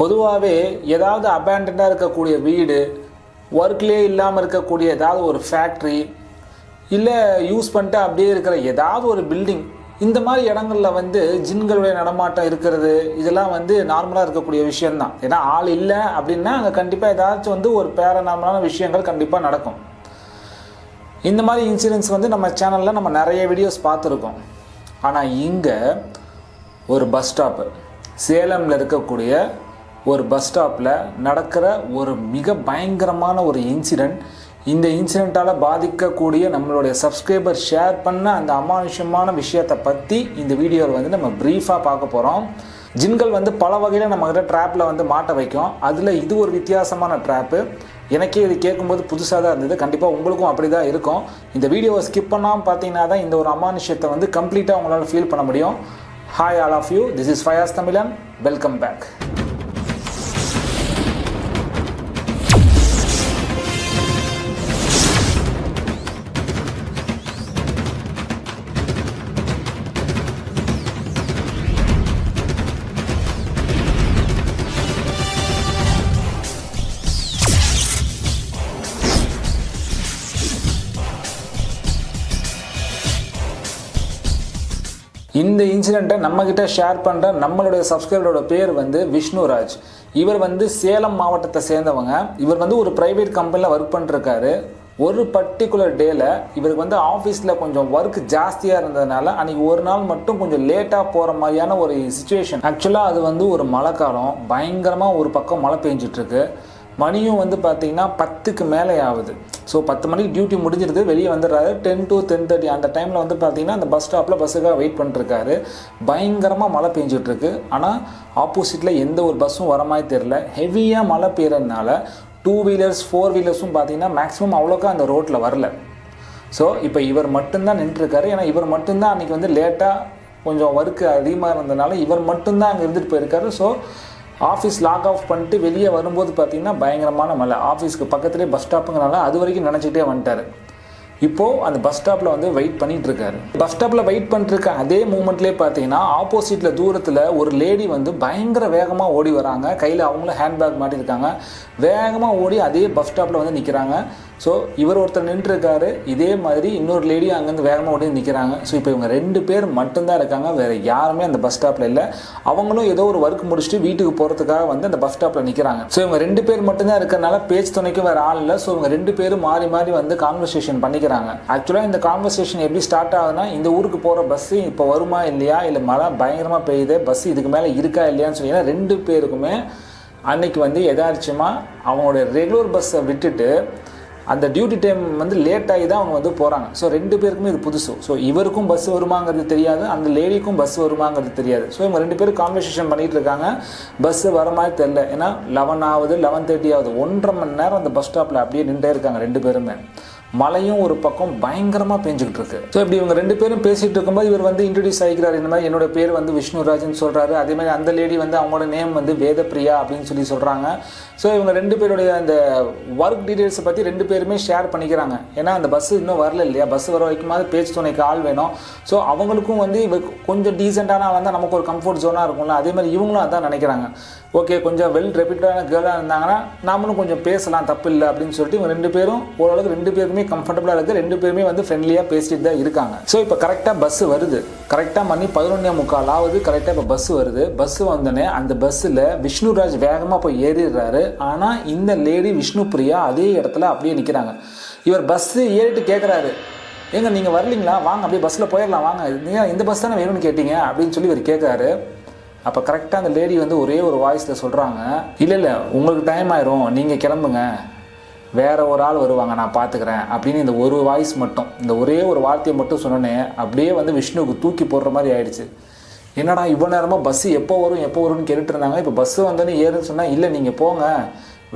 பொதுவாகவே ஏதாவது அபேண்டண்டாக இருக்கக்கூடிய வீடு ஒர்க்லேயே இல்லாமல் இருக்கக்கூடிய ஏதாவது ஒரு ஃபேக்ட்ரி இல்லை யூஸ் பண்ணிட்டு அப்படியே இருக்கிற ஏதாவது ஒரு பில்டிங் இந்த மாதிரி இடங்கள்ல வந்து ஜின்களுடைய நடமாட்டம் இருக்கிறது இதெல்லாம் வந்து நார்மலாக இருக்கக்கூடிய விஷயம்தான். ஏன்னா ஆள் இல்லை அப்படின்னா அங்கே கண்டிப்பாக ஏதாச்சும் வந்து ஒரு பேரநார்மலான விஷயங்கள் கண்டிப்பாக நடக்கும். இந்த மாதிரி இன்சூரன்ஸ் வந்து நம்ம சேனலில் நம்ம நிறைய வீடியோஸ் பார்த்துருக்கோம். ஆனால் இங்கே ஒரு பஸ் ஸ்டாப்பு சேலமில் இருக்கக்கூடிய ஒரு பஸ் ஸ்டாப்பில் நடக்கிற ஒரு மிக பயங்கரமான ஒரு இன்சிடெண்ட் இந்த இன்சிடெண்ட்டால் பாதிக்கக்கூடிய நம்மளுடைய சப்ஸ்கிரைபர் ஷேர் பண்ண அந்த அமானுஷமான விஷயத்தை பற்றி இந்த வீடியோவில் வந்து நம்ம ப்ரீஃபாக பார்க்க போகிறோம் ஜின்கள் வந்து பல வகையில் நம்மக்கிட்ட ட்ராப்பில் வந்து மாட்ட வைக்கும். அதில் இது ஒரு வித்தியாசமான ட்ராப்பு எனக்கே இது கேட்கும்போது புதுசாக தான் இருந்தது. கண்டிப்பாக உங்களுக்கும் அப்படி தான் இருக்கும். இந்த வீடியோவை ஸ்கிப் பண்ணாமல் பார்த்தீங்கன்னா தான் இந்த ஒரு அமானுஷத்தை வந்து கம்ப்ளீட்டாக உங்களால் ஃபீல் பண்ண முடியும். Hi all of you this is Fayas தமிழன் வெல்கம் பேக் இந்த இன்சிடெண்ட்டை நம்மக்கிட்ட ஷேர் பண்ணுற நம்மளுடைய சப்ஸ்கிரைபரோட பேர் வந்து விஷ்ணுராஜ். இவர் வந்து சேலம் மாவட்டத்தை சேர்ந்தவங்க. இவர் வந்து ஒரு ப்ரைவேட் கம்பெனியில் ஒர்க் பண்ணிருக்காரு. ஒரு பர்டிகுலர் டேல இவருக்கு வந்து ஆஃபீஸில் கொஞ்சம் ஒர்க் ஜாஸ்தியாக இருந்ததுனால அன்றைக்கி ஒரு நாள் மட்டும் கொஞ்சம் லேட்டாக போகிற மாதிரியான ஒரு சுச்சுவேஷன் ஆக்சுவலாக அது வந்து ஒரு மழை காலம் பயங்கரமாக ஒரு பக்கம் மழை பெஞ்சிட்ருக்கு மணியும் வந்து பார்த்தீங்கன்னா பத்துக்கு மேலே ஆகுது ஸோ பத்து மணிக்கு டியூட்டி முடிஞ்சிருது வெளியே வந்துடுறாரு. டென் டு டென் தேர்ட்டி அந்த டைமில் வந்து பார்த்தீங்கன்னா அந்த பஸ் ஸ்டாப்பில் பஸ்ஸுக்காக வெயிட் பண்ணிட்டுருக்காரு. பயங்கரமாக மழை பெஞ்சிட்ருக்கு ஆனால் ஆப்போசிட்டில் எந்த ஒரு பஸ்ஸும் வர மாதிரி தெரில ஹெவியாக மழை பெய்கிறதுனால டூ வீலர்ஸ் ஃபோர் வீலர்ஸும் பார்த்தீங்கன்னா மேக்ஸிமம் அவ்வளோக்கா அந்த ரோட்டில் வரல. ஸோ இப்போ இவர் மட்டும்தான் நின்றுருக்காரு ஏன்னா இவர் மட்டும்தான் அன்றைக்கி வந்து லேட்டாக கொஞ்சம் ஒர்க்கு அதிகமாக இருந்ததுனால இவர் மட்டும்தான் அங்கே இருந்துட்டு போயிருக்காரு. ஸோ ஆஃபீஸ் லாக் ஆஃப் பண்ணிட்டு வெளியே வரும்போது பார்த்தீங்கன்னா பயங்கரமான மழை. ஆஃபீஸ்க்கு பக்கத்துலேயே பஸ் ஸ்டாப்புங்கிறனால அது வரைக்கும் நினச்சிக்கிட்டே வந்துட்டார். இப்போது அந்த பஸ் ஸ்டாப்பில் வந்து வெயிட் பண்ணிட்டு இருக்காரு பஸ் ஸ்டாப்பில் வெயிட் பண்ணிட்டு இருக்க அதே மூமெண்ட்லேயே பார்த்தீங்கன்னா ஆப்போசிட்டில் தூரத்தில் ஒரு லேடி வந்து பயங்கர வேகமாக ஓடி வராங்க. கையில் அவங்களும் ஹேண்ட்பேக் மாட்டியிருக்காங்க வேகமாக ஓடி அதே பஸ் ஸ்டாப்பில் வந்து நிற்கிறாங்க ஸோ இவர் ஒருத்தர் நின்றுருக்காரு. இதே மாதிரி இன்னொரு லேடியும் அங்கேருந்து வேகமாக ஓடி நிற்கிறாங்க ஸோ இப்போ இவங்க ரெண்டு பேர் மட்டும்தான் இருக்காங்க. வேறு யாருமே அந்த பஸ் ஸ்டாப்பில் இல்லை. அவங்களும் ஏதோ ஒரு ஒர்க் முடிச்சுட்டு வீட்டுக்கு போகிறதுக்காக வந்து அந்த பஸ் ஸ்டாப்பில் நிற்கிறாங்க ஸோ இவங்க ரெண்டு பேர் மட்டும்தான் இருக்கிறனால பேச்சு துணைக்கும் வேறு ஆள் இல்லை. ஸோ இவங்க ரெண்டு பேரும் மாறி மாறி வந்து கான்வர்சேஷன் பண்ணிக்கிறாங்க. ஆக்சுவலாக இந்த கான்வர்சேஷன் எப்படி ஸ்டார்ட் ஆகுதுன்னா இந்த ஊருக்கு போகிற பஸ்ஸு இப்போ வருமா இல்லையா? இல்லை மழை பயங்கரமாக பெய்யுது பஸ் இதுக்கு மேலே இருக்கா இல்லையான்னு சொல்லி ரெண்டு பேருக்குமே அன்னைக்கு வந்து எதார்ச்சியமாக அவங்களோட ரெகுலர் பஸ்ஸை விட்டுட்டு அந்த டியூட்டி டைம் வந்து லேட் ஆகி தான் அவங்க வந்து போகிறாங்க ஸோ ரெண்டு பேருக்குமே இது புதுசு. ஸோ இவருக்கும் பஸ் வருமாங்கிறது தெரியாது அந்த லேடிக்கும் பஸ் வருமாங்கிறது தெரியாது. ஸோ இவங்க ரெண்டு பேரும் கான்வர்சேஷன் பண்ணிகிட்டு இருக்காங்க. பஸ்ஸு வர மாதிரி தெரில ஏன்னா லெவன் ஆகுது லெவன் தேர்ட்டி ஆகுது. ஒன்றரை மணி நேரம் அந்த பஸ் ஸ்டாப்பில் அப்படியே நின்றே இருக்காங்க ரெண்டு பேருமே. மழையும் ஒரு பக்கம் பயங்கரமாக பெஞ்சுக்கிட்டு இருக்கு. ஸோ இப்படி இவங்க ரெண்டு பேரும் பேசிகிட்டு இருக்கும்போது இவர் வந்து இன்ட்ரடியூஸ் ஆகிக்கிறார். இந்த மாதிரி என்னோட பேர் வந்து விஷ்ணுராஜ்னு சொல்கிறாரு அதே மாதிரி அந்த லேடி வந்து அவங்களோட நேம் வந்து வேதப்பிரியா அப்படின்னு சொல்லி சொல்கிறாங்க ஸோ இவங்க ரெண்டு பேருடைய அந்த ஒர்க் டீட்டெயில்ஸை பற்றி ரெண்டு பேருமே ஷேர் பண்ணிக்கிறாங்க. ஏன்னா அந்த பஸ் இன்னும் வரல இல்லையா? பஸ் வர வரைக்குமாவது பேச்சு துணைக்கு ஆள் வேணும். ஸோ அவங்களுக்கும் வந்து இவ கொஞ்சம் டீசெண்டான வந்தால் நமக்கு ஒரு கம்ஃபர்ட் ஜோனாக இருக்கும்ல. அதே மாதிரி இவங்களும் அதான் நினைக்கிறாங்க. ஓகே கொஞ்சம் வெல் ரெப்யூட்டடான கேர்ளாக இருந்தாங்கன்னா நாமளும் கொஞ்சம் பேசலாம் தப்பு இல்லை அப்படின்னு சொல்லிட்டு இவங்க ரெண்டு பேரும் ஓரளவுக்கு ரெண்டு பேருமே கம்ஃபர்டபுளாக இருக்குது ரெண்டு பேருமே வந்து ஃப்ரெண்ட்லியாக பேசிட்டு தான் இருக்காங்க. ஸோ இப்போ கரெக்டாக பஸ் வருது. கரெக்டாக மணி பதினொன்னே முக்கால் ஆகுது. கரெக்டாக இப்போ பஸ் வருது. பஸ் வந்தோடனே அந்த பஸ்ஸில் விஷ்ணுராஜ் வேகமாக போய் ஏறிடுறாரு. ஆனால் இந்த லேடி விஷ்ணு பிரியா அதே இடத்துல அப்படியே நிற்கிறாங்க இவர் பஸ்ஸு ஏறிட்டு கேட்குறாரு ஏங்க நீங்கள் வரலீங்களா? வாங்க அப்படியே பஸ்ஸில் போயிடலாம் வாங்க. நீங்கள் இந்த பஸ் தானே வேணும்னு கேட்டீங்க? அப்படின்னு சொல்லி இவர் கேட்குறாரு அப்போ கரெக்டாக அந்த லேடி வந்து ஒரே ஒரு வாய்ஸில் சொல்கிறாங்க இல்லை இல்லை உங்களுக்கு டைம் ஆயிரும் நீங்கள் கிளம்புங்க. வேற ஒரு ஆள் வருவாங்க நான் பார்த்துக்கிறேன் அப்படின்னு இந்த ஒரு வாய்ஸ் மட்டும் இந்த ஒரே ஒரு வார்த்தையை மட்டும் சொன்னோன்னே அப்படியே வந்து விஷ்ணுவுக்கு தூக்கி போடுற மாதிரி ஆயிடுச்சு. என்னடா இவ்வளோ நேரமாக பஸ்ஸு எப்போ வரும் எப்போ வரும்னு கேட்டுட்டு இருந்தாங்க. இப்போ பஸ்ஸு வந்தோன்னே ஏறுன்னு சொன்னால் இல்லை நீங்கள் போங்க.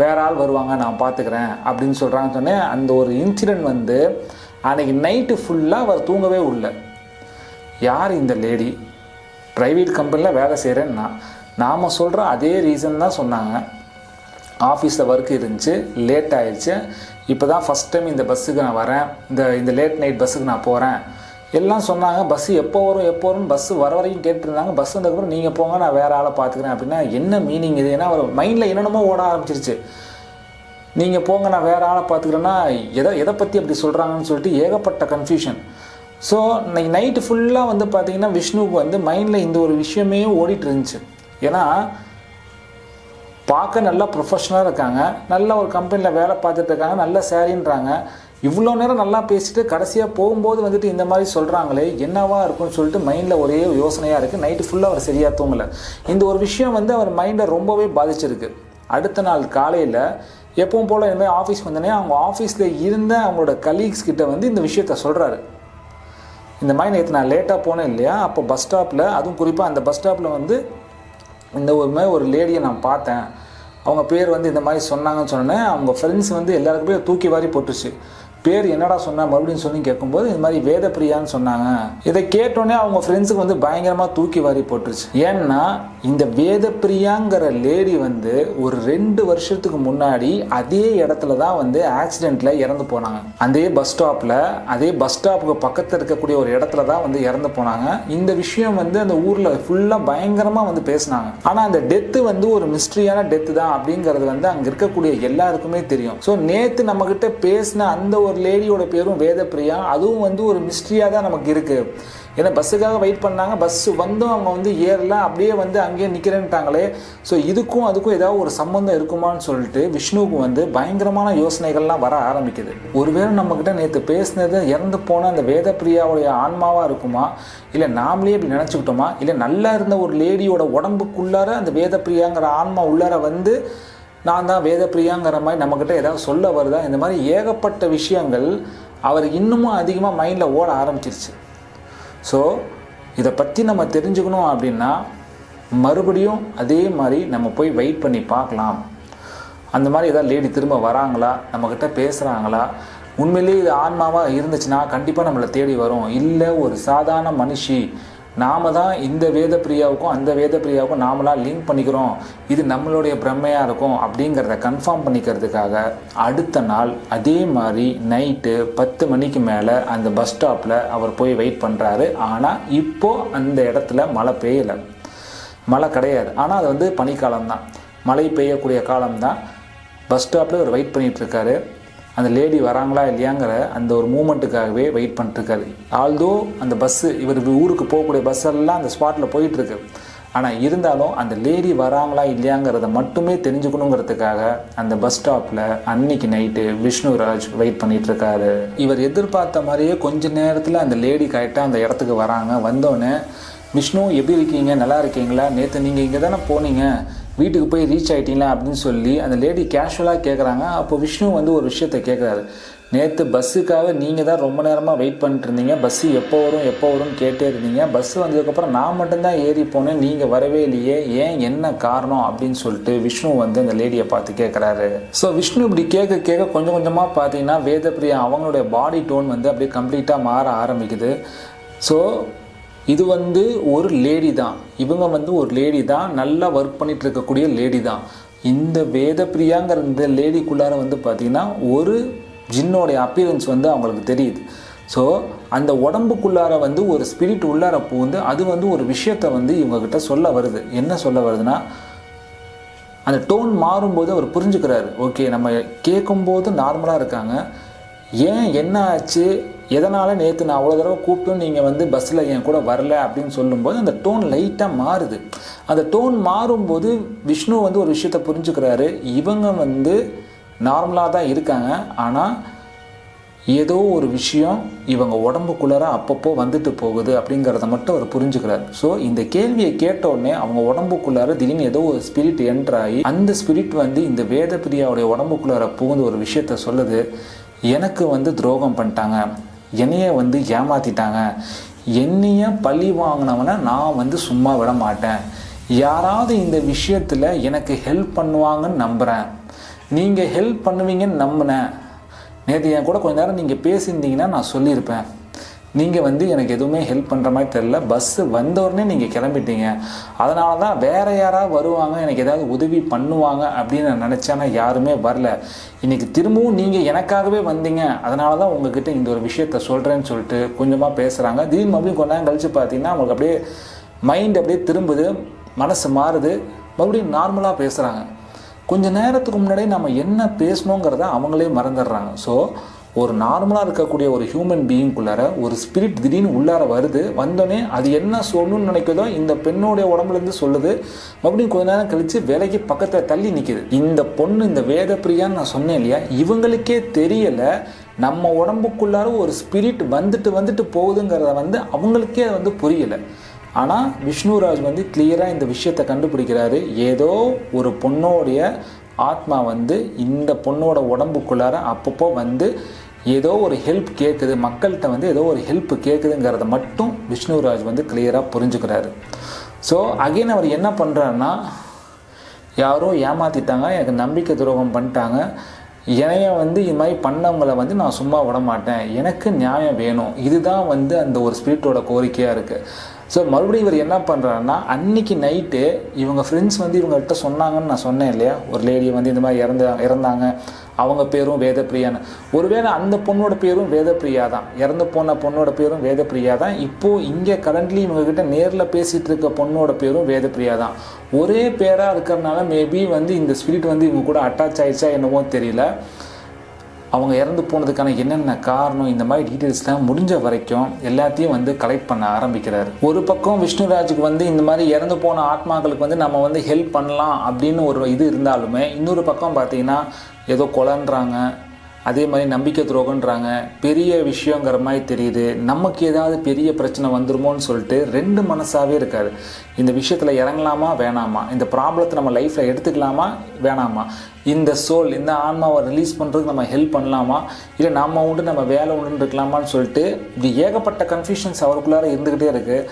வேற ஆள் வருவாங்க நான் பார்த்துக்கிறேன் அப்படின்னு சொல்கிறாங்கன்னு சொன்னேன் அந்த ஒரு இன்சிடெண்ட் வந்து அன்றைக்கி நைட்டு ஃபுல்லாக அவர் தூங்கவே உள்ள. யார் இந்த லேடி ப்ரைவேட் கம்பெனியில் வேலை செய்கிறேன்னா நாம் சொல்கிற அதே ரீசன் தான் சொன்னாங்க. ஆஃபீஸில் ஒர்க் இருந்துச்சு லேட் ஆயிடுச்சு. இப்போ தான் ஃபஸ்ட் டைம் இந்த பஸ்ஸுக்கு நான் வரேன். இந்த இந்த லேட் நைட் பஸ்ஸுக்கு நான் போகிறேன் எல்லாம் சொன்னாங்க பஸ்ஸு எப்போ வரும் எப்போ வரும் பஸ்ஸு வர வரைக்கும் கேட்டுருந்தாங்க. பஸ் வந்ததுக்கப்புறம் நீங்கள் போங்க நான் வேறு ஆளை பார்த்துக்கிறேன் அப்படின்னா என்ன மீனிங் இது? ஏன்னா அவர் மைண்டில் என்னென்னமோ ஓட ஆரம்பிச்சிருச்சு. நீங்கள் போங்க நான் வேறு ஆளை பார்த்துக்கிறேன்னா எதை எதை பற்றி அப்படி சொல்கிறாங்கன்னு சொல்லிட்டு ஏகப்பட்ட கன்ஃபியூஷன் ஸோ இன்னைக்கு நைட்டு ஃபுல்லாக வந்து பார்த்தீங்கன்னா விஷ்ணுவுக்கு வந்து மைண்டில் இந்த ஒரு விஷயமே ஓடிட்டு இருந்துச்சு. ஏன்னா பார்க்க நல்லா ப்ரொஃபஷனலாக இருக்காங்க. நல்ல ஒரு கம்பெனியில் வேலை பார்த்துட்டு இருக்காங்க. நல்ல சேரின்றாங்க. இவ்வளோ நேரம் நல்லா பேசிட்டு கடைசியாக போகும்போது வந்துட்டு இந்த மாதிரி சொல்கிறாங்களே என்னவா இருக்கும்னு சொல்லிட்டு மைண்டில் ஒரே யோசனையாக இருக்குது நைட்டு ஃபுல்லாக அவர் சரியாக தூங்கலை. இந்த ஒரு விஷயம் வந்து அவர் மைண்டை ரொம்பவே பாதிச்சிருக்கு. அடுத்த நாள் காலையில் எப்பவும் போல் இனிமேல் ஆஃபீஸ் வந்தோடனே அவங்க ஆஃபீஸில் இருந்த அவங்களோட கலீக்ஸ் கிட்ட வந்து இந்த விஷயத்த சொல்கிறாரு இந்த மாதிரி நேற்று நான் லேட்டாக போனேன் இல்லையா? அப்போ பஸ் ஸ்டாப்பில் அதுவும் குறிப்பாக அந்த பஸ் ஸ்டாப்பில் வந்து இந்த ஒரு மாதிரி ஒரு லேடியை நான் பார்த்தேன். அவங்க பேர் வந்து இந்த மாதிரி சொன்னாங்கன்னு சொன்னேன். அவங்க ஃப்ரெண்ட்ஸ் வந்து எல்லாருக்குமே தூக்கி வாரி போட்டுச்சு பேர் என்னடா சொன்னால் மறுபடியும் சொல்லி கேட்கும்போது இந்த மாதிரி வேதப்பிரியான்னு சொன்னாங்க. இதை கேட்டோன்னே அவங்க ஃப்ரெண்ட்ஸுக்கு வந்து பயங்கரமாக தூக்கி வாரி போட்டுருச்சு. ஏன்னா இந்த வேதப்பிரியாங்கிற லேடி வந்து ஒரு ரெண்டு வருஷத்துக்கு முன்னாடி அதே இடத்துல தான் வந்து ஆக்சிடெண்ட்டில் இறந்து போனாங்க. அதே பஸ் ஸ்டாப்பில் அதே பஸ் ஸ்டாப்புக்கு பக்கத்தில் இருக்கக்கூடிய ஒரு இடத்துல தான் வந்து இறந்து போனாங்க. இந்த விஷயம் வந்து அந்த ஊரில் ஃபுல்லாக பயங்கரமாக வந்து பேசினாங்க. ஆனால் அந்த டெத்து வந்து ஒரு மிஸ்ட்ரியான டெத்து தான் அப்படிங்கிறது வந்து அங்கே இருக்கக்கூடிய எல்லாருக்குமே தெரியும். ஸோ நேற்று நம்மக்கிட்ட பேசின அந்த ஒரு லேடியோட பேரும் வேதப்பிரியா. அதுவும் வந்து ஒரு மிஸ்ட்ரியாக தான் நமக்கு இருக்குது ஏன்னா பஸ்ஸுக்காக வெயிட் பண்ணாங்க. பஸ்ஸு வந்தும் அவங்க வந்து ஏறல. அப்படியே வந்து அங்கேயே நிற்கிறேன்ட்டாங்களே ஸோ இதுக்கும் அதுக்கும் ஏதாவது ஒரு சம்மந்தம் இருக்குமான்னு சொல்லிட்டு விஷ்ணுவுக்கு வந்து பயங்கரமான யோசனைகள்லாம் வர ஆரம்பிக்குது. ஒருவேளை நம்மக்கிட்ட நேற்று பேசினது இறந்து போன அந்த வேதப்பிரியாவுடைய ஆன்மாவாக இருக்குமா? இல்லை நாமளே இப்படி நினச்சிக்கிட்டோமா? இல்லை நல்லா இருந்த ஒரு லேடியோட உடம்புக்குள்ளார அந்த வேதப்பிரியாங்கிற ஆன்மா உள்ளார வந்து நான் தான் வேதப்பிரியாங்கிற மாதிரி நம்மக்கிட்ட ஏதாவது சொல்ல வருதா? இந்த மாதிரி ஏகப்பட்ட விஷயங்கள் அவர் இன்னமும் அதிகமாக மைண்டில் ஓட ஆரம்பிச்சிருச்சு. ஸோ இதை பற்றி நம்ம தெரிஞ்சுக்கணும் அப்படின்னா மறுபடியும் அதே மாதிரி நம்ம போய் வெயிட் பண்ணி பார்க்கலாம். அந்த மாதிரி ஏதாவது லேடி திரும்ப வராங்களா? நம்மக்கிட்ட பேசுகிறாங்களா உண்மையிலேயே இது ஆன்மாவாக இருந்துச்சுன்னா கண்டிப்பாக நம்மளை தேடி வரும். இல்லை ஒரு சாதாரண மனுஷி நாம தான் இந்த வேத பிரியாவுக்கும் அந்த வேத பிரியாவுக்கும் நாமளாக லிங்க் பண்ணிக்கிறோம். இது நம்மளுடைய பிரம்மையாக இருக்கும் அப்படிங்கிறத கன்ஃபார்ம் பண்ணிக்கிறதுக்காக அடுத்த நாள் அதே மாதிரி நைட்டு பத்து மணிக்கு மேலே அந்த பஸ் ஸ்டாப்பில் அவர் போய் வெயிட் பண்ணுறாரு ஆனால் இப்போது அந்த இடத்துல மழை பெய்யலை. மழை கிடையாது. ஆனால் அது வந்து பனிக்காலம் தான் மழை பெய்யக்கூடிய காலம் தான் பஸ் ஸ்டாப்பில் அவர் வெயிட் பண்ணிகிட்ருக்காரு அந்த லேடி வராங்களா இல்லையாங்கிற அந்த ஒரு மூமெண்ட்டுக்காகவே வெயிட் பண்ணிட்டுருக்காரு. ஆல்தோ அந்த பஸ்ஸு இவர் ஊருக்கு போகக்கூடிய பஸ் எல்லாம் அந்த ஸ்பாட்டில் போயிட்டுருக்கு. ஆனால் இருந்தாலும் அந்த லேடி வராங்களா இல்லையாங்கிறத மட்டுமே தெரிஞ்சுக்கணுங்கிறதுக்காக அந்த பஸ் ஸ்டாப்பில் அன்னைக்கு நைட்டு விஷ்ணுராஜ் வெயிட் பண்ணிகிட்ருக்காரு இவர் எதிர்பார்த்த மாதிரியே கொஞ்ச நேரத்தில் அந்த லேடி கரெக்டாக அந்த இடத்துக்கு வராங்க. வந்தோடனே விஷ்ணு எப்படி இருக்கீங்க? நல்லா இருக்கீங்களா? நேற்று நீங்கள் இங்கே தானே போனீங்க. வீட்டுக்கு போய் ரீச் ஆகிட்டீங்களா அப்படின்னு சொல்லி அந்த லேடி கேஷுவலாக கேட்குறாங்க அப்போ விஷ்ணு வந்து ஒரு விஷயத்த கேட்குறாரு நேற்று பஸ்ஸுக்காக நீங்கள் தான் ரொம்ப நேரமாக வெயிட் பண்ணிட்டு இருந்தீங்க. பஸ்ஸு எப்போ வரும் எப்போ வரும்னு கேட்டே இருந்தீங்க. பஸ் வந்ததுக்கப்புறம் நான் மட்டும்தான் ஏறி போனேன். நீங்கள் வரவே இல்லையே. ஏன் என்ன காரணம் அப்படின்னு சொல்லிட்டு விஷ்ணு வந்து அந்த லேடியை பார்த்து கேட்குறாரு ஸோ விஷ்ணு இப்படி கேட்க கேட்க கொஞ்சம் கொஞ்சமாக பார்த்தீங்கன்னா வேதப்பிரியா அவங்களுடைய பாடி டோன் வந்து அப்படியே கம்ப்ளீட்டாக மாற ஆரம்பிக்குது. ஸோ இது வந்து ஒரு லேடி தான். இவங்க வந்து ஒரு லேடி தான். நல்லா ஒர்க் பண்ணிட்டு இருக்கக்கூடிய லேடி தான். இந்த வேதப்பிரியாங்கிற இந்த லேடிக்குள்ளார வந்து பார்த்திங்கன்னா ஒரு ஜின்னோடைய அப்பியரன்ஸ் வந்து அவங்களுக்கு தெரியுது. ஸோ அந்த உடம்புக்குள்ளார வந்து ஒரு ஸ்பிரிட் உள்ளார பூந்து அது வந்து ஒரு விஷயத்த வந்து இவங்கக்கிட்ட சொல்ல வருது. என்ன சொல்ல வருதுன்னா அந்த டோன் மாறும்போது அவர் புரிஞ்சுக்கிறாரு. ஓகே நம்ம கேட்கும்போது நார்மலாக இருக்காங்க. ஏன் என்ன ஆச்சு? எதனால் நேற்று நான் அவ்வளோ தடவை கூப்பிட்டும் நீங்கள் வந்து பஸ்ஸில் என் கூட வரல அப்படின்னு சொல்லும்போது அந்த டோன் லைட்டாக மாறுது. அந்த டோன் மாறும்போது விஷ்ணு வந்து ஒரு விஷயத்த புரிஞ்சுக்கிறாரு. இவங்க வந்து நார்மலாக தான் இருக்காங்க. ஆனால் ஏதோ ஒரு விஷயம் இவங்க உடம்புக்குள்ளார அப்பப்போ வந்துட்டு போகுது அப்படிங்கிறத மட்டும் அவர் புரிஞ்சுக்கிறார். ஸோ இந்த கேள்வியை கேட்டோடனே அவங்க உடம்புக்குள்ளார திடீர்னு ஏதோ ஒரு ஸ்பிரிட் என்டர் ஆகி அந்த ஸ்பிரிட் வந்து இந்த வேதப்பிரியாவுடைய உடம்புக்குள்ளார புகுந்து ஒரு விஷயத்த சொல்லுது. எனக்கு வந்து துரோகம் பண்ணிட்டாங்க. என்னைய வந்து ஏமாத்திட்டாங்க. என்னைய பழி வாங்கினவனை நான் வந்து சும்மா விட மாட்டேன் யாராவது இந்த விஷயத்தில் எனக்கு ஹெல்ப் பண்ணுவாங்கன்னு நம்புகிறேன் நீங்கள் ஹெல்ப் பண்ணுவீங்கன்னு நம்பினேன். நேற்று என் கூட கொஞ்ச நேரம் நீங்கள் பேசியிருந்தீங்கன்னா நான் சொல்லியிருப்பேன். நீங்கள் வந்து எனக்கு எதுவுமே ஹெல்ப் பண்ணுற மாதிரி தெரில பஸ்ஸு வந்த உடனே நீங்கள் கிளம்பிட்டீங்க. அதனால தான் வேறு யாராவது வருவாங்க எனக்கு ஏதாவது உதவி பண்ணுவாங்க அப்படின்னு நான் நினச்சேன்னா யாருமே வரல. இன்றைக்கி திரும்பவும் நீங்கள் எனக்காகவே வந்தீங்க. அதனால தான் உங்ககிட்ட இந்த ஒரு விஷயத்த சொல்கிறேன்னு சொல்லிட்டு கொஞ்சமாக பேசுகிறாங்க திடீர்னு மறுபடியும் கொஞ்ச நேரம் கழிச்சு பார்த்தீங்கன்னா அவங்களுக்கு அப்படியே மைண்ட் அப்படியே திரும்புது. மனசு மாறுது. மறுபடியும் நார்மலாக பேசுகிறாங்க கொஞ்சம் நேரத்துக்கு முன்னாடியே நம்ம என்ன பேசணுங்கிறத அவங்களே மறந்துடுறாங்க. ஸோ ஒரு நார்மலாக இருக்கக்கூடிய ஒரு ஹியூமன் பீயிங்குள்ளார ஒரு ஸ்பிரிட் திடீர்னு உள்ளார வருது வந்தோடனே அது என்ன சொல்லணும்னு நினைக்குதோ இந்த பெண்ணுடைய உடம்புலேருந்து சொல்லுது. மறுபடியும் கொஞ்ச நேரம் கழித்து விலைக்கு பக்கத்தில் தள்ளி நிற்கிது இந்த பொண்ணு இந்த வேத பிரியான்னு நான் சொன்னேன் இல்லையா இவங்களுக்கே தெரியலை நம்ம உடம்புக்குள்ளார ஒரு ஸ்பிரிட் வந்துட்டு வந்துட்டு போகுதுங்கிறத வந்து அவங்களுக்கே அது வந்து புரியலை. ஆனால் விஷ்ணுராஜ் வந்து கிளியராக இந்த விஷயத்தை கண்டுபிடிக்கிறாரு. ஏதோ ஒரு பொண்ணோடைய ஆத்மா வந்து இந்த பொண்ணோட உடம்புக்குள்ளார அப்பப்போ வந்து ஏதோ ஒரு ஹெல்ப் கேட்குது மக்கள்கிட்ட வந்து ஏதோ ஒரு ஹெல்ப் கேட்குதுங்கிறத மட்டும் விஷ்ணுராஜ் வந்து கிளியராக புரிஞ்சுக்கிறாரு. ஸோ அகைன் அவர் என்ன பண்ணுறாருன்னா யாரோ ஏமாற்றிட்டாங்க எனக்கு நம்பிக்கை துரோகம் பண்ணிட்டாங்க. என்னைய வந்து இது மாதிரி பண்ணவங்களை வந்து நான் சும்மா விட மாட்டேன் எனக்கு நியாயம் வேணும். இதுதான் வந்து அந்த ஒரு ஸ்பிரிட்டோட கோரிக்கையாக இருக்குது ஸோ மறுபடியும் இவர் என்ன பண்ணுறாருன்னா அன்னைக்கு நைட்டு இவங்க ஃப்ரெண்ட்ஸ் வந்து இவங்கள்ட்ட சொன்னாங்கன்னு நான் சொன்னேன் இல்லையா? ஒரு லேடி வந்து இந்த மாதிரி இறந்து இறந்தாங்க. அவங்க பேரும் வேதப்பிரியான்னு. ஒருவேளை அந்த பொண்ணோட பேரும் வேதப்பிரியா தான். இறந்து போன பொண்ணோட பேரும் வேதப்பிரியா தான். இப்போது இங்கே கரண்ட்லி இவங்ககிட்ட நேரில் பேசிகிட்டு இருக்க பொண்ணோட பேரும் வேதப்பிரியா தான். ஒரே பேராக இருக்கிறனால மேபி வந்து இந்த ஸ்பிரிட் வந்து இவங்க கூட அட்டாச் ஆயிடுச்சா என்னவோ தெரியல. அவங்க இறந்து போனதுக்கான என்னென்ன காரணம் இந்த மாதிரி டீட்டெயில்ஸ்லாம் முடிஞ்ச வரைக்கும் எல்லாத்தையும் வந்து கலெக்ட் பண்ண ஆரம்பிக்கிறார். ஒரு பக்கம் விஷ்ணுராஜுக்கு வந்து இந்த மாதிரி இறந்து போன ஆத்மாக்களுக்கு வந்து நம்ம வந்து ஹெல்ப் பண்ணலாம் அப்படின்னு ஒரு இது இருந்தாலுமே இன்னொரு பக்கம் பார்த்தீங்கன்னா ஏதோ கொலன்றாங்க அதே மாதிரி நம்பிக்கை துரோகன்றாங்க பெரிய விஷயங்கிற மாதிரி தெரியுது. நமக்கு ஏதாவது பெரிய பிரச்சனை வந்துருமோன்னு சொல்லிட்டு ரெண்டு மனசாகவே இருக்காது. இந்த விஷயத்தில் இறங்கலாமா வேணாமா? இந்த ப்ராப்ளத்தை நம்ம லைஃப்பில் எடுத்துக்கலாமா வேணாமா? இந்த சோல் இந்த ஆன்மாவை ரிலீஸ் பண்ணுறதுக்கு நம்ம ஹெல்ப் பண்ணலாமா? இல்லை நம்ம உண்டு நம்ம வேலை உண்டுன்னு இருக்கலாமான்னு சொல்லிட்டு இப்படி ஏகப்பட்ட கன்ஃபியூஷன்ஸ் அவருக்குள்ளார இருந்துக்கிட்டே இருக்குது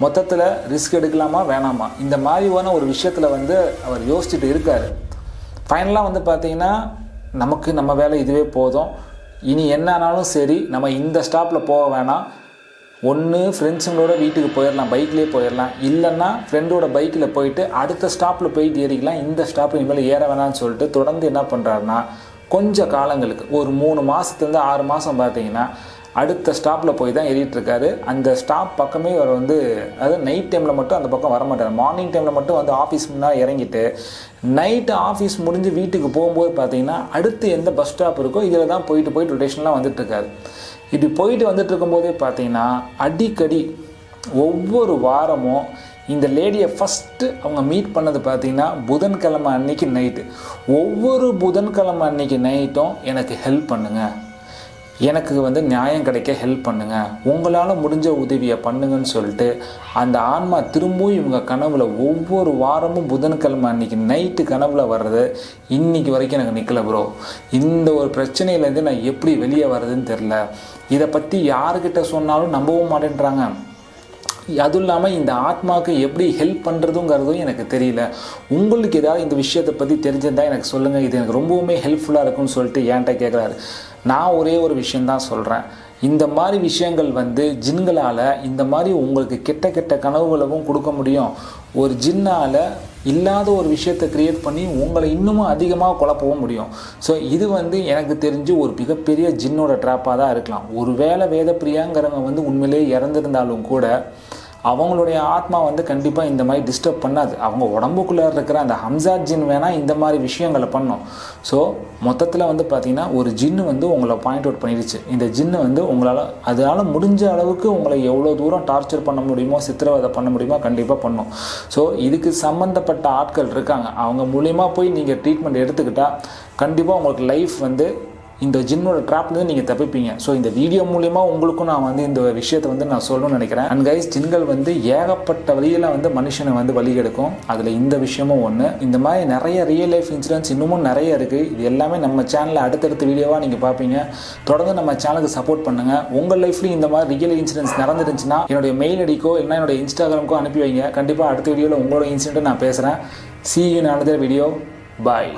மொத்தத்தில் ரிஸ்க் எடுக்கலாமா வேணாமா? இந்த மாதிரியான ஒரு விஷயத்தில் வந்து அவர் யோசிச்சுட்டு இருக்கார். ஃபைனலாக வந்து பார்த்திங்கன்னா நமக்கு நம்ம வேலை இதுவே போதும். இனி என்னானாலும் சரி நம்ம இந்த ஸ்டாப்பில் போக வேணாம். ஒன்று ஃப்ரெண்ட்ஸுங்களோட வீட்டுக்கு போயிடலாம் பைக்லேயே போயிடலாம் இல்லைன்னா ஃப்ரெண்டோட பைக்கில் போயிட்டு அடுத்த ஸ்டாப்பில் போயிட்டு ஏறிக்கலாம். இந்த ஸ்டாப்பில் இனிமேல் ஏற வேணாம்னு சொல்லிட்டு தொடர்ந்து என்ன பண்ணுறாருன்னா கொஞ்சம் காலங்களுக்கு ஒரு மூணு மாதத்துலேருந்து ஆறு மாதம் பார்த்தீங்கன்னா அடுத்த ஸ்டாப்பில் போய் தான் ஏறிட்டு இருக்காரு அந்த ஸ்டாப் பக்கமே அவர் வந்து அதாவது நைட் டைமில் மட்டும் அந்த பக்கம் வர மாட்டார் மார்னிங் டைமில் மட்டும் வந்து ஆஃபீஸ் முன்னாடி இறங்கிட்டு நைட்டு ஆஃபீஸ் முடிஞ்சு வீட்டுக்கு போகும்போது பார்த்தீங்கன்னா அடுத்து எந்த பஸ் ஸ்டாப் இருக்கோ இதில் தான் போயிட்டு போயிட்டு ரொட்டேஷன்லாம் வந்துட்டுருக்காரு. இப்படி போயிட்டு வந்துட்டு இருக்கும்போதே பார்த்தீங்கன்னா அடிக்கடி ஒவ்வொரு வாரமும் இந்த லேடியை ஃபஸ்ட்டு அவங்க மீட் பண்ணது பார்த்தீங்கன்னா புதன்கிழமை அன்னைக்கு நைட்டு ஒவ்வொரு புதன்கிழமை அன்னைக்கு நைட்டும் எனக்கு ஹெல்ப் பண்ணுங்கள் எனக்கு வந்து நியாயம் கிடைக்க ஹெல்ப் பண்ணுங்க. உங்களால் முடிஞ்ச உதவியை பண்ணுங்கன்னு சொல்லிட்டு அந்த ஆன்மா திரும்பவும் இவங்க கனவுல ஒவ்வொரு வாரமும் புதன்கிழமை அன்னைக்கு நைட்டு கனவுல வர்றது இன்னைக்கு வரைக்கும் எனக்கு நிற்கல ப்ரோ இந்த ஒரு பிரச்சனையிலேருந்து நான் எப்படி வெளியே வர்றதுன்னு தெரில இதை பற்றி யாருக்கிட்ட சொன்னாலும் நம்பவும் மாட்டேன்றாங்க. அதுவும் இல்லாமல் இந்த ஆத்மாவுக்கு எப்படி ஹெல்ப் பண்ணுறதுங்கிறதும் எனக்கு தெரியல. உங்களுக்கு ஏதாவது இந்த விஷயத்தை பற்றி தெரிஞ்சிருந்தால் எனக்கு சொல்லுங்கள் இது எனக்கு ரொம்பவுமே ஹெல்ப்ஃபுல்லாக இருக்கும்னு சொல்லிட்டு என்கிட்ட கேட்குறாரு நான் ஒரே ஒரு விஷயந்தான் சொல்கிறேன் இந்த மாதிரி விஷயங்கள் வந்து ஜின்களால் இந்த மாதிரி உங்களுக்கு கெட்ட கெட்ட கனவுகளவும் கொடுக்க முடியும். ஒரு ஜின்னால் இல்லாத ஒரு விஷயத்தை கிரியேட் பண்ணி உங்களை இன்னமும் அதிகமாக குழப்பவும் முடியும். ஸோ இது வந்து எனக்கு தெரிஞ்சு ஒரு மிகப்பெரிய ஜின்னோட ட்ராப்பாக தான் இருக்கலாம். ஒருவேளை வேதப்பிரியாங்கிறவங்க வந்து உண்மையிலேயே இறந்துருந்தாலும் கூட அவங்களுடைய ஆத்மா வந்து கண்டிப்பாக இந்த மாதிரி டிஸ்டர்ப் பண்ணாது. அவங்க உடம்புக்குள்ளே இருக்கிற அந்த ஹம்சா ஜின் வேணால் இந்த மாதிரி விஷயங்களை பண்ணும். ஸோ மொத்தத்தில் வந்து பார்த்திங்கன்னா ஒரு ஜின்னு வந்து உங்களை பாயிண்ட் அவுட் பண்ணிடுச்சு. இந்த ஜின்னு வந்து உங்களால் அதனால் முடிஞ்ச அளவுக்கு உங்களை எவ்வளோ தூரம் டார்ச்சர் பண்ண முடியுமோ சித்திரவதை பண்ண முடியுமோ கண்டிப்பாக பண்ணும். ஸோ இதுக்கு சம்மந்தப்பட்ட ஆட்கள் இருக்காங்க. அவங்க மூலியமாக போய் நீங்கள் ட்ரீட்மெண்ட் எடுத்துக்கிட்டால் கண்டிப்பாக உங்களுக்கு லைஃப் வந்து இந்த ஜின்னோட ட்ராப்லேருந்து நீங்கள் தப்பிப்பீங்க. ஸோ இந்த வீடியோ மூலிமா உங்களுக்கும் நான் வந்து இந்த விஷயத்தை வந்து நான் சொல்லணும்னு நினைக்கிறேன். அண்ட் கைஸ் ஜின்கள் வந்து ஏகப்பட்ட வழியில் வந்து மனுஷனை வந்து வழி எடுக்கும் அதில் இந்த விஷயமும் ஒன்று இந்த மாதிரி நிறைய ரியல் லைஃப் இன்சூரன்ஸ் இன்னமும் நிறைய இருக்குது இது எல்லாமே நம்ம சேனலில் அடுத்தடுத்த வீடியோவாக நீங்கள் பார்ப்பீங்க தொடர்ந்து நம்ம சேனலுக்கு சப்போர்ட் பண்ணுங்கள் உங்கள் லைஃப்லையும் இந்த மாதிரி ரியல் இன்சூரன்ஸ் நடந்துருந்துச்சுன்னா என்னுடைய மெயில் அடிக்கோ இல்லைனா என்னுடைய இன்ஸ்டாகிராமுக்கோ அனுப்பி வைங்க. கண்டிப்பாக அடுத்த வீடியோவில் உங்களோட இன்சிடென்ட் நான் பேசுகிறேன் see you another video bye